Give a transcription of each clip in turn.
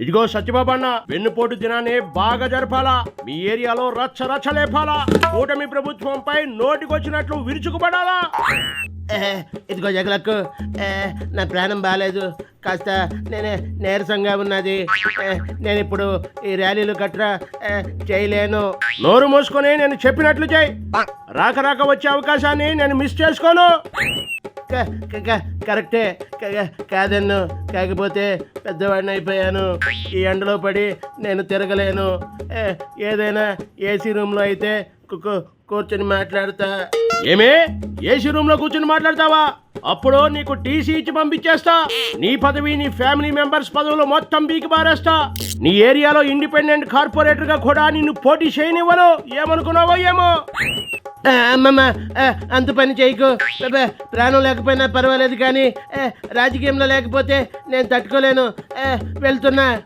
ఇదిగో సత్యబాబు అన్న వెన్నుపోటు దినాన్ని బాగా జరపాలా. మీ ఏరియాలో రచ్చ రచ్చ లేపాలా. కూటమి ప్రభుత్వంపై నోటికొచ్చినట్లు విరుచుకుపడాలా. ఏ, ఇదిగో జగలకు నా ప్రాణం బాగాలేదు కాస్త నేనే నీరసంగా ఉన్నది. నేను ఇప్పుడు ఈ ర్యాలీలు గట్రా చేయలేను. నోరు మూసుకొని నేను చెప్పినట్లు చేయి. రాక రాక వచ్చే అవకాశాన్ని నేను మిస్ చేసుకోను. కరెక్టే. కాదన్ను. కాకపోతే పెద్దవాడిని అయిపోయాను. ఈ ఎండలో పడి నేను తిరగలేను. ఏదైనా ఏసీ రూమ్లో అయితే కు- కూర్చొని మాట్లాడతా. ఏమే? ఏసీ రూమ్లో కూర్చుని మాట్లాడతావా? అప్పుడు నీకు టీసీ ఇచ్చి పంపించేస్తా. నీ పదవి నీ ఫ్యామిలీ మెంబర్స్ పదవులు మొత్తం బీకి బారేస్తా నీ ఏరియాలో ఇండిపెండెంట్ కార్పొరేటర్గా కూడా నిన్ను పోటీ చేయనివ్వను. ఏమనుకున్నావో ఏమో? అమ్మమ్మ అంత పని చేయకు. ప్రాణం లేకపోయినా పర్వాలేదు కానీ ఏ, రాజకీయంలో లేకపోతే నేను తట్టుకోలేను. ఏ, వెళ్తున్నా.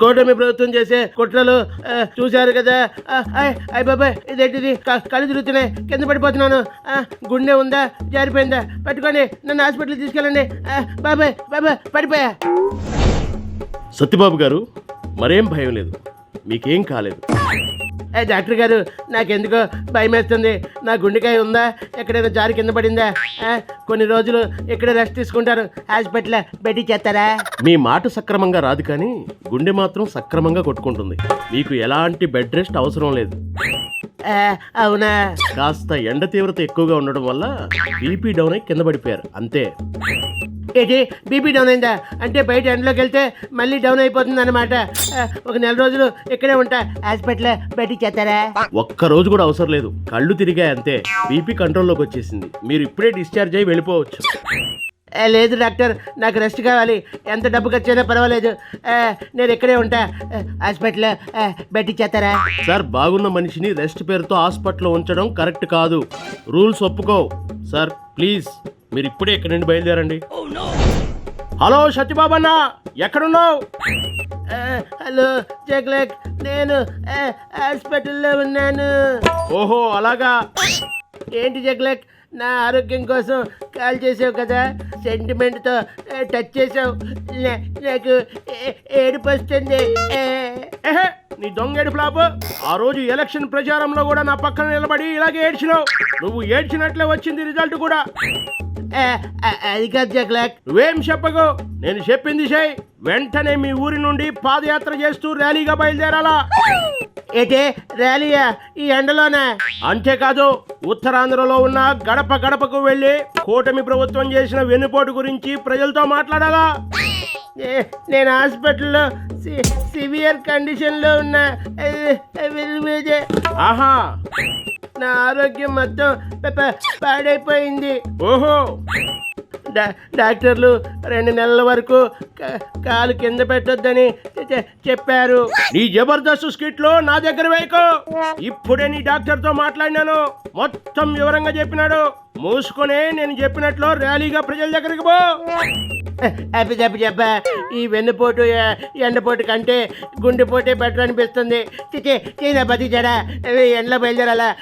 కూటమి ప్రభుత్వం చేసే కుట్రలు ఆ, చూశారు కదా. ఆ, ఆయ్ అయ్ బాబాయ్ ఇదేంటిది? కళ్ళు తిరుగుతున్నాయి. కింద పడిపోతున్నాను. ఆ, గుండె ఉందా? జారిపోయిందా? పట్టుకొని నన్ను హాస్పిటల్కి తీసుకెళ్ళండి. ఆ, బాబాయ్ బాబాయ్ పడిపోయా. సత్యబాబు గారు మరేం భయం లేదు. మీకేం కాలేదు. డాక్టర్ గారు నాకెందుకో భయం వేస్తుంది నా గుండెకాయ ఉందా? ఎక్కడైనా జారి కింద పడిందా? కొన్ని రోజులు ఇక్కడ రెస్ట్ తీసుకుంటారు హాస్పిటల్ బెడ్ చేస్తారా? మీ మాట సక్రమంగా రాదు కానీ గుండె మాత్రం సక్రమంగా కొట్టుకుంటుంది. మీకు ఎలాంటి బెడ్ రెస్ట్ అవసరం లేదు. అవునా? కాస్త ఎండ తీవ్రత ఎక్కువగా ఉండడం వల్ల బీపీ డౌన్ అయి కింద పడిపోయారు అంతే. ఏంటి బీపీ డౌన్ అయిందా? అంటే బయట ఎండలోకి వెళ్తే మళ్ళీ డౌన్ అయిపోతుంది అనమాట ఒక నెల రోజులు ఇక్కడే ఉంటా. హాస్పిటల్ బెట్టి చేస్తారా ఒక్క రోజు కూడా అవసరం లేదు. కళ్ళు తిరిగాయి అంతే. బీపీ కంట్రోల్లోకి వచ్చేసింది. మీరు ఇప్పుడే డిశ్చార్జ్ అయ్యి వెళ్ళిపోవచ్చు. లేదు డాక్టర్ నాకు రెస్ట్ కావాలి. ఎంత డబ్బు ఖర్చు అయినా పర్వాలేదు నేను ఇక్కడే ఉంటా. ఆ, హాస్పిటల్ ఆ, బెట్టి చేస్తారా సార్ బాగున్న మనిషిని రెస్ట్ పేరుతో హాస్పిటల్లో ఉంచడం కరెక్ట్ కాదు. రూల్స్ ఒప్పుకో. సార్ ప్లీజ్ మీరు ఇప్పుడే ఇక్కడి నుండి బయలుదేరండి. హలో సత్యబాబు అన్న ఎక్కడున్నావు? హలో జగ్లక్ నేను హాస్పిటల్లో ఉన్నాను. ఓహో అలాగా. ఏంటి జగ్లక్ నా ఆరోగ్యం కోసం కాల్ చేసావు కదా? సెంటిమెంట్తో టచ్ చేసావు? నాకు ఏడుపు వస్తుంది. నీ దొంగేడు ఫ్లాప్ ఆ రోజు ఎలక్షన్ ప్రచారంలో కూడా నా పక్కన నిలబడి ఇలాగే ఏడ్చినావు. నువ్వు ఏడ్చినట్లే వచ్చింది రిజల్ట్ కూడా. అది కాదు జగ్లక్ నువ్వేం చెప్పకు? నేను చెప్పింది చేయి వెంటనే మీ ఊరి నుండి పాదయాత్ర చేస్తూ ర్యాలీగా బయలుదేరాలా? ఏంటి ర్యాలీయా? ఈ ఎండలోనా. అంతేకాదు ఉత్తరాంధ్రలో ఉన్న గడప గడపకు వెళ్ళి కూటమి ప్రభుత్వం చేసిన వెన్నుపోటు గురించి ప్రజలతో మాట్లాడాలా? ఏ- నేను హాస్పిటల్లో సివియర్ కండిషన్లో ఉన్నా. ఆహా. నా ఆరోగ్యం మొత్తం పాడైపోయింది. ఓహో. డాక్టర్లు రెండు నెలల వరకు కాలు కింద పెట్టొద్దని చెప్పారు. నీ జబర్దస్త్ స్కిట్లో నా దగ్గర వేయకు. ఇప్పుడే నీ డాక్టర్తో మాట్లాడినాను. మొత్తం వివరంగా చెప్పినాడు. మూసుకొని నేను చెప్పినట్లు ర్యాలీగా ప్రజల దగ్గరికి పో. అప్ప చెప్ప చెప్ప ఈ వెన్నుపోటు ఎండపోటు కంటే గుండెపోటే బెటర్ అనిపిస్తుంది. చిచి చీనా బతి జడ. ఎండలో బయలుదేరాలా?